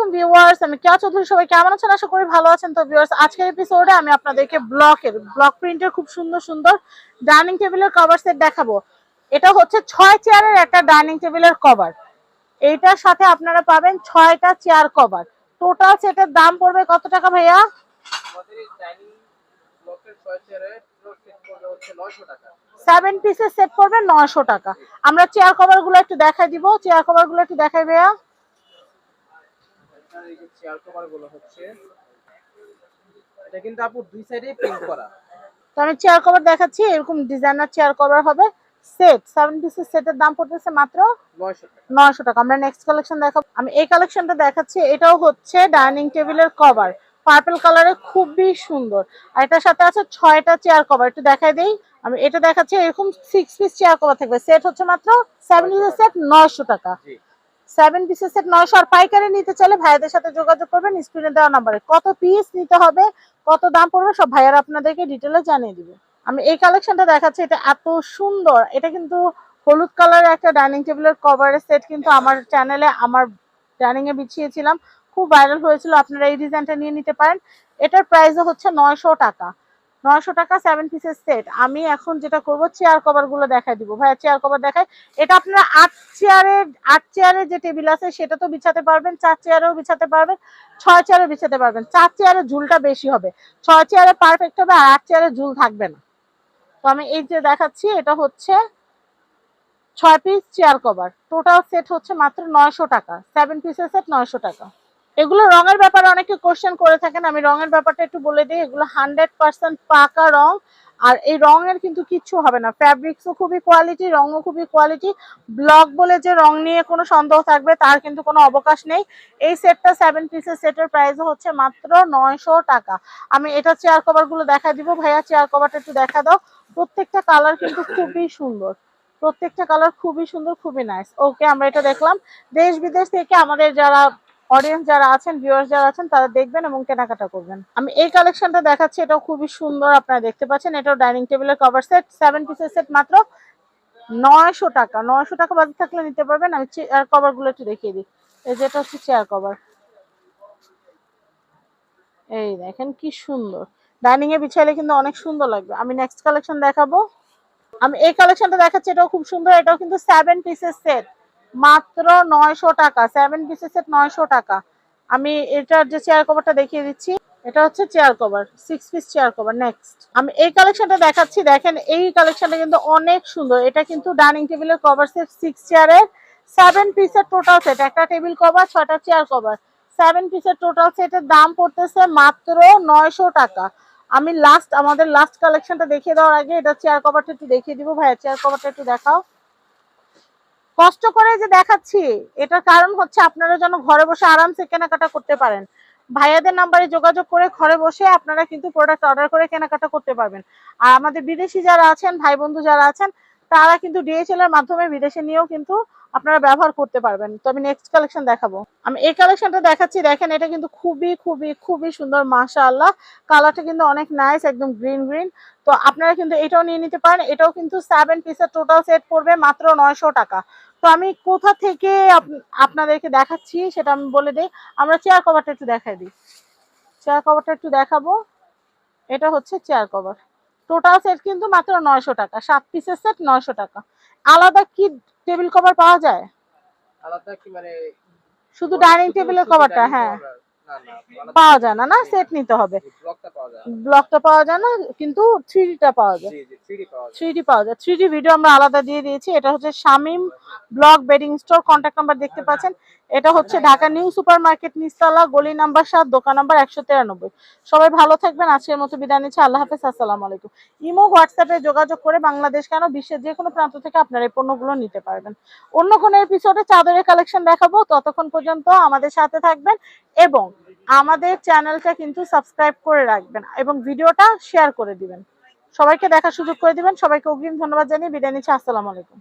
আলাইকুম ভিউয়ার্স, আমি কেয়া চৌধুরী, সবাই কেমন আছেন? আশা করি ভালো আছেন। তো ভিউয়ার্স, আজকের এপিসোডে আমি আপনাদেরকে ব্লকের, ব্লক প্রিন্টের খুব সুন্দর সুন্দর ডাইনিং টেবিলের কভার সেট দেখাবো। এটা হচ্ছে ছয় চেয়ারের একটা ডাইনিং টেবিলের কভার এইটার সাথে আপনারা পাবেন ছয়টা চেয়ার কভার টোটাল সেটের দাম পড়বে কত টাকা ভাইয়া? সেভেন পিসের সেট পড়বে নয়শো টাকা। আমরা চেয়ার কভারগুলো একটু দেখাই দিব। চেয়ার কভারগুলো একটু দেখাই ভাইয়া। এখানে এই যে চেয়ার কভারগুলো হচ্ছে এটা কিন্তু আপু দুই সাইডেই প্রিন্ট করা। তো আমি চেয়ার কভার দেখাচ্ছি এরকম ডিজাইনার চেয়ার কভার হবে। সেট সেভেন পিসের সেটের দাম পড়তেছে মাত্র নয়শো টাকা। আমরা নেক্সট কালেকশন দেখাবো। আমি এই কালেকশনটা দেখাচ্ছি এটাও হচ্ছে ডাইনিং টেবিলের কভার পার্পল কালারের খুবই সুন্দর। আর এটার সাথে আছে ছয়টা চেয়ার কভার একটু দেখাই দেই। আমি এটা দেখাচ্ছি এরকম সিক্স পিস চেয়ার কভার থাকবে। সেট হচ্ছে মাত্র সেভেন পিসের সেট নয়শো টাকা। জি। সেভেন পিসের সেট নয়শো আর পাইকারি নিতে চাইলে ভাইয়াদের সাথে যোগাযোগ করবেন স্ক্রিনে দেওয়া নাম্বারে। কত পিস নিতে হবে কত দাম পড়বে সব ভাইয়ারা আপনাদেরকে ডিটেলে জানিয়ে দিবে। আমি এই কালেকশনটা দেখাচ্ছি এটা এত সুন্দর। এটা কিন্তু হলুদ কালারের একটা ডাইনিং টেবিলের কভারের সেট কিন্তু আমার চ্যানেলে আমার ডাইনিং এ বিছিয়েছিলাম। খুব ভাইরাল হয়েছিল আপনারা এই ডিজাইনটা নিয়ে নিতে পারেন। এটার প্রাইসও হচ্ছে নয়শো টাকা। নয়শো টাকা সেভেন পিসের সেট আমি এখন যেটা করব চেয়ার কভারগুলো দেখাই দিব। ভাইয়া চেয়ার কভার দেখাই এটা আপনারা আট চেয়ারে আট চেয়ারের যে টেবিল আছে, সেটা তো বিছাতে পারবেন, চার চেয়ারেও বিছাতে পারবেন, ছয় চেয়ারে বিছাতে পারবেন। চার চেয়ারে ঝুলটা বেশি হবে। ছয় চেয়ারে পারফেক্ট হবে, আর আট চেয়ারে ঝুল থাকবে না। তো আমি এই যে দেখাচ্ছি, এটা হচ্ছে ছয় piece chair cover total set হচ্ছে মাত্র নয়শো টাকা। সেভেন পিসের সেট নয়শো টাকা। এগুলো রঙের ব্যাপারে অনেকে কোশ্চেন করে থাকেন, আমি রঙের ব্যাপারটা একটু বলে দিই। এগুলো হান্ড্রেড পার্সেন্ট পাকা রং, আর এই রঙের কিন্তু কিচ্ছু হবে না। ফ্যাব্রিক্সও খুবই কোয়ালিটি রঙও খুবই কোয়ালিটি ব্লক বলে যে রং নিয়ে কোনো সন্দেহ থাকবে, তার কিন্তু কোনো অবকাশ নেই। এই সেটটা সেভেন পিসের সেটের প্রাইস হচ্ছে মাত্র নয়শো টাকা। আমি এটা চেয়ার কভারগুলো দেখা দিব। ভাইয়া চেয়ার কভারটা একটু দেখা দাও। প্রত্যেকটা কালার কিন্তু খুবই সুন্দর। প্রত্যেকটা কালার খুবই সুন্দর, খুবই নাইস ওকে আমরা এটা দেখলাম। দেশ বিদেশ থেকে আমাদের যারা অডিয়েন্স যারা আছেন ভিউয়ার্স যারা আছেন, তারা দেখবেন এবং কেনাকাটা করবেন। আমি এই কালেকশনটা দেখাচ্ছি, এটাও খুবই সুন্দর, আপনারা দেখতে পাচ্ছেন। এটাও ডাইনিং টেবিলের কভার সেট সেভেন পিসের সেট মাত্র নয়শো টাকা। নয়শো টাকা বাজে থাকলে নিতে পারবেন। আমি চেয়ার কভারগুলো একটু দেখিয়ে দিই। এই যেটা হচ্ছে চেয়ার কভার এই দেখেন কি সুন্দর। ডাইনিং এ বিছাইলে কিন্তু অনেক সুন্দর লাগবে। আমি নেক্সট কালেকশন দেখাবো। আমি এই কালেকশনটা দেখাচ্ছি, এটাও খুব সুন্দর। এটাও কিন্তু সেভেন পিসের সেট মাত্র নয়শো টাকা সেভেন পিসের নয়শো টাকা। আমি এটার যে চেয়ার কভারটা দেখিয়ে দিচ্ছি, এটা হচ্ছে chair cover six piece chair cover next আমি এই কালেকশনটা দেখাচ্ছি, দেখেন এই কালেকশনটা কিন্তু অনেক সুন্দর। এটা কিন্তু ডাইনিং টেবিলের কভার সেট সিক্স চেয়ারের সেভেন পিসের টোটাল সেট একটা টেবিল কভার ছয়টা চেয়ার কভার সেভেন পিসের টোটাল সেটের দাম পড়তেছে মাত্র নয়শো টাকা। আমি লাস্ট আমাদের লাস্ট কালেকশনটা দেখিয়ে দেওয়ার আগে এটা চেয়ার কভারটা একটু দেখিয়ে দিব। ভাইয়া চেয়ার কভারটা একটু দেখাও। কষ্ট করে যে দেখাচ্ছি, এটার কারণ হচ্ছে আপনারা যেন ঘরে বসে আরামসে কেনাকাটা করতে পারেন। ভাইয়াদের নাম্বারে যোগাযোগ করে ঘরে বসে আপনারা কিন্তু প্রোডাক্ট অর্ডার করে কেনাকাটা করতে পারবেন। আর আমাদের বিদেশি যারা আছেন ভাই বন্ধু যারা আছেন, তারা কিন্তু ডিএসএল এর মাধ্যমে বিদেশে নিয়েও কিন্তু আপনারা ব্যবহার করতে পারবেন। তো আমি নেক্সট কালেকশন দেখাবো। আমি এই কালেকশনটা দেখাচ্ছি, দেখেন এটা কিন্তু খুবই খুবই খুবই সুন্দর, মাশাআল্লাহ। কালারটা কিন্তু অনেক নাইস একদম গ্রিন গ্রিন তো আপনারা কিন্তু এটাও নিয়ে নিতে পারেন। এটাও কিন্তু সেভেন পিসের টোটাল সেট পড়বে মাত্র নয়শো টাকা। তো আমি কোথা থেকে আপ- আপনাদেরকে দেখাচ্ছি সেটা আমি বলে দিই। আমরা চেয়ার কভারটা একটু দেখাই দিই। চেয়ার কভারটা একটু দেখাবো। এটা হচ্ছে চেয়ার কভার টোটাল সেট কিন্তু মাত্র নয়শো টাকা। সাত পিসের সেট নয়শো টাকা। আলাদা কি টেবিল কভার পাওয়া যায়? আলাদা কি মানে শুধু ডাইনিং টেবিলের কভারটা হ্যাঁ। পাওয়া যায় না না? সেট নিতে হবে। ব্লকটা পাওয়া যায় না। কিন্তু থ্রি টা পাওয়া যায়। থ্রি পাওয়া যায়। থ্রি ভিডিও আমরা আলাদা দিয়ে দিয়েছি। এটা হচ্ছে বেডিং স্টোর। কন্ট্যাক্ট নাম্বার দেখতে পাচ্ছেন। এটা হচ্ছে ঢাকা নিউ সুপার মার্কেট নিস্তালা গলি নাম্বার সাত, দোকান নাম্বার একশো তিরানব্বই। সবাই ভালো থাকবেন। আজকের মতো আলাইকুম। ইমো হোয়াটসঅ্যাপে যোগাযোগ করে বাংলাদেশ কেন বিশ্বের যে কোনো প্রান্ত থেকে আপনারা এই পণ্যগুলো নিতে পারবেন। অন্য কোনো এপিসোডে চাদরের কালেকশন দেখাবো। ততক্ষণ পর্যন্ত আমাদের সাথে থাকবেন এবং আমাদের চ্যানেলটা কিন্তু সাবস্ক্রাইব করে রাখবেন এবং ভিডিওটা শেয়ার করে দিবেন। সবাইকে দেখার সুযোগ করে দিবেন। সবাইকে অগ্রিম ধন্যবাদ জানিয়ে বিদায় নিচ্ছি। আসসালামু আলাইকুম।